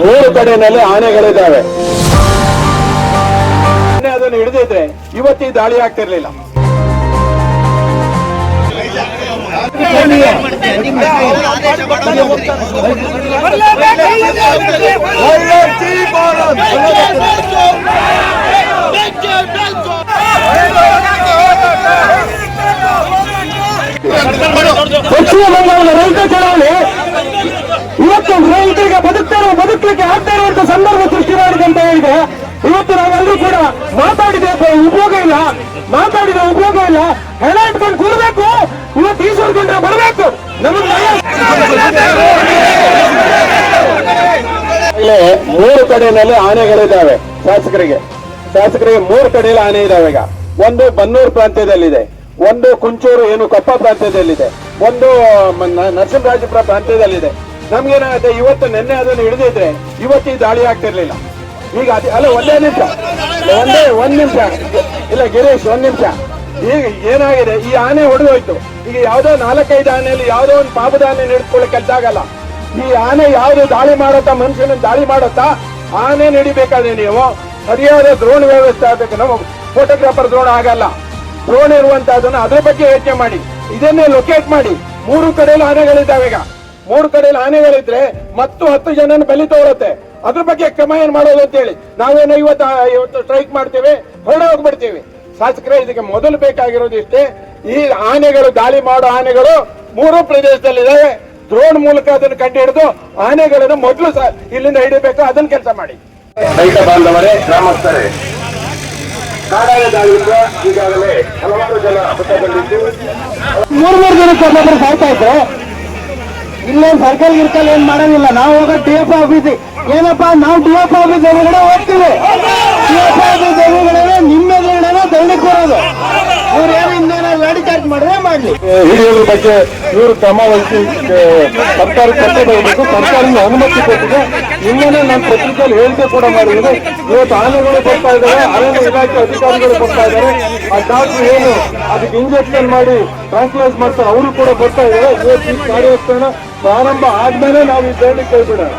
ಮೂರು ಕಡೆನಲ್ಲಿ ಆನೆಗಳಿದ್ದಾವೆ. ಆನೆ ಅದನ್ನು ಹಿಡಿದಿದ್ರೆ ಇವತ್ತು ದಾಳಿ ಆಗ್ತಿರ್ಲಿಲ್ಲ. ಪಶ್ಚಿಮ ಬಂಗಾಳದ ರೈತ ಚಳವಳಿ ಇವತ್ತು ರೈತರಿಗೆ ಉಪಯೋಗ ಇಲ್ಲ. ಮಾತಾಡಿದ ಉಪಯೋಗ ಇಲ್ಲ. ಹೆಣ ಇಟ್ಕೊಂಡು ಕೂರ್ಬೇಕು, ಇವತ್ತು ಈಶ್ವರ್ ಕೊಂಡ್ರೆ ಬರಬೇಕು. ನಮಗೆ ಮೂರು ಕಡೆಯಲ್ಲಿ ಆನೆಗಳಿದ್ದಾವೆ ಶಾಸಕರಿಗೆ. ಶಾಸಕರಿಗೆ ಮೂರು ಕಡೆಯಲ್ಲಿ ಆನೆ ಇದಾವೆ ಈಗ. ಒಂದು ಬನ್ನೂರು ಪ್ರಾಂತ್ಯದಲ್ಲಿದೆ. ಒಂದು ಕುಂಚೂರು, ಏನು ಕೊಪ್ಪ ಪ್ರಾಂತ್ಯದಲ್ಲಿದೆ. ಒಂದು ನರಸಿಂಹರಾಜಪುರ ಪ್ರಾಂತ್ಯದಲ್ಲಿದೆ. ನಮ್ಗೇನಾಗುತ್ತೆ, ಇವತ್ತು ನಿನ್ನೆ ಅದನ್ನು ಹಿಡಿದಿದ್ರೆ ಇವತ್ತು ದಾಳಿ ಆಗ್ತಿರ್ಲಿಲ್ಲ. ಈಗ ಅದೇ, ಅಲ್ಲ, ಒಂದೇ ನಿಮಿಷ. ಒಂದೇ, ಒಂದ್ ನಿಮಿಷ. ಇಲ್ಲ, ಗಿರೀಶ್, ಒಂದ್ ನಿಮಿಷ. ಈಗ ಏನಾಗಿದೆ? ಈ ಆನೆ ಹೊಡೆದೋಯ್ತು ಈಗ ಯಾವ್ದೋ ನಾಲ್ಕೈದು ಆನೆಯಲ್ಲಿ ಯಾವ್ದೋ ಒಂದು ಪಾಪದ ಆನೆ ಹಿಡಿದುಕೊಳ್ಳಿ ಕೆಲಸ ಆಗಲ್ಲ ಈ ಆನೆ ಯಾವ್ದು ದಾಳಿ ಮಾಡುತ್ತಾ, ಮನುಷ್ಯನ ದಾಳಿ ಮಾಡುತ್ತಾ, ಆನೆ ನಡಿಬೇಕಾದ್ರೆ ನೀವು ಸರಿಯಾದ ದ್ರೋಣ ವ್ಯವಸ್ಥೆ ಆಗ್ಬೇಕು. ನಮ್ಮ ಫೋಟೋಗ್ರಾಫರ್ ದ್ರೋಣ ಆಗಲ್ಲ ದ್ರೋಣ ಇರುವಂತಹದನ್ನ ಅದ್ರ ಬಗ್ಗೆ ಯೋಚನೆ ಮಾಡಿ. ಇದನ್ನೇ ಲೊಕೇಟ್ ಮಾಡಿ. ಮೂರು ಕಡೆಯಲ್ಲಿ ಆನೆಗಳಿದ್ದಾವೆ ಈಗ. ಮೂರು ಕಡೆಯಲ್ಲಿ ಆನೆಗಳಿದ್ರೆ ಮತ್ತು ಹತ್ತು ಜನನ ಬಲಿ ತಗೊಳತ್ತೆ ಅದ್ರ ಬಗ್ಗೆ ಕ್ರಮ ಏನ್ ಮಾಡೋದು ಅಂತ ಹೇಳಿ ನಾವೇನು ಇವತ್ತು ಇವತ್ತು ಸ್ಟ್ರೈಕ್ ಮಾಡ್ತೇವೆ ಹೊರಡೆ ಹೋಗ್ಬಿಡ್ತೀವಿ. ಶಾಸಕರೇ ಇದಕ್ಕೆ ಮೊದಲು ಬೇಕಾಗಿರೋದು ಇಷ್ಟೇ ಈ ಆನೆಗಳು ದಾಳಿ ಮಾಡೋ ಆನೆಗಳು ಮೂರು ಪ್ರದೇಶದಲ್ಲಿದ್ದಾವೆ. ಡ್ರೋನ್ ಮೂಲಕ ಅದನ್ನು ಕಂಡು ಹಿಡಿದು ಆನೆಗಳನ್ನು ಮೊದಲು ಇಲ್ಲಿಂದ ಹಿಡಿಬೇಕು ಅದನ್ನ ಕೆಲಸ ಮಾಡಿ. ರೈತ ಬಾಂಧವರೇ ಗ್ರಾಮಸ್ಥರೇ ಈಗಾಗಲೇ ಹಲವಾರು ಜನ ಮೂರ್ ಮೂರು ಜನಕ್ಕೆ ಸಾಯ್ತಾ ಇದ್ರು ಇಲ್ಲೇನ್ ಸರ್ಕಲ್ ಗಿರ್ಕಲ್ ಏನ್ ಮಾಡೋದಿಲ್ಲ ನಾವು ಹೋಗೋ ಡಿ ಎಫ್ ಆಫೀಸ್ ಏನಪ್ಪಾ, ನಾವು ಡಿ ಎಫ್ ಆಫೀಸ್ ಎದುರುಗಡೆ ಹೋಗ್ತೀವಿ ಡಿ ಎಫ್ ಆಫೀಸ್ ಎದುರುಗಡೆ ನಿಮ್ಮ ಎದುರುಗಡೆ ದಂಡ ಕೊಡೋದು ಅವ್ರು ಏನು ಇನ್ನೇನೋ ಗಾಡಿ ಚಾರ್ಜ್ ಮಾಡಿದ್ರೆ ಮಾಡ್ಲಿ. ಹಿಡಿಯೋದ್ರ ಬಗ್ಗೆ ಇವರು ಕ್ರಮ ವಹಿಸಿ ಸರ್ಕಾರ ಕಟ್ಟೆ ಬರಬೇಕು ಸರ್ಕಾರದಿಂದ ಅನುಮತಿ ಕೊಟ್ಟಿದೆ. ನಿನ್ನೆ ನಾನು ಪತ್ರಿಕೆಯಲ್ಲಿ ಹೇಳಿಕೆ ಕೂಡ ಮಾಡಿದ್ದೀನಿ. ಇವತ್ತು ಆನೆಗಳು ಬರ್ತಾ ಇದ್ದಾರೆ ಅರಣ್ಯ ಇಲಾಖೆ ಅಧಿಕಾರಿಗಳು ಬರ್ತಾ ಇದ್ದಾರೆ ಆ ಡಾಕ್ಟರ್ ಏನು ಅದಕ್ಕೆ ಇಂಜೆಕ್ಷನ್ ಮಾಡಿ ಟ್ರಾನ್ಸ್ಲೇಟ್ ಮಾಡ್ತಾರೆ, ಅವರು ಕೂಡ ಬರ್ತಾ ಇದ್ದಾರೆ ಇವತ್ತು ಈ ಪ್ರಾರಂಭ ಆದ್ಮೇಲೆ ನಾವು ಈ ಧರಣಿ ಕೈಬಿಡೋಣ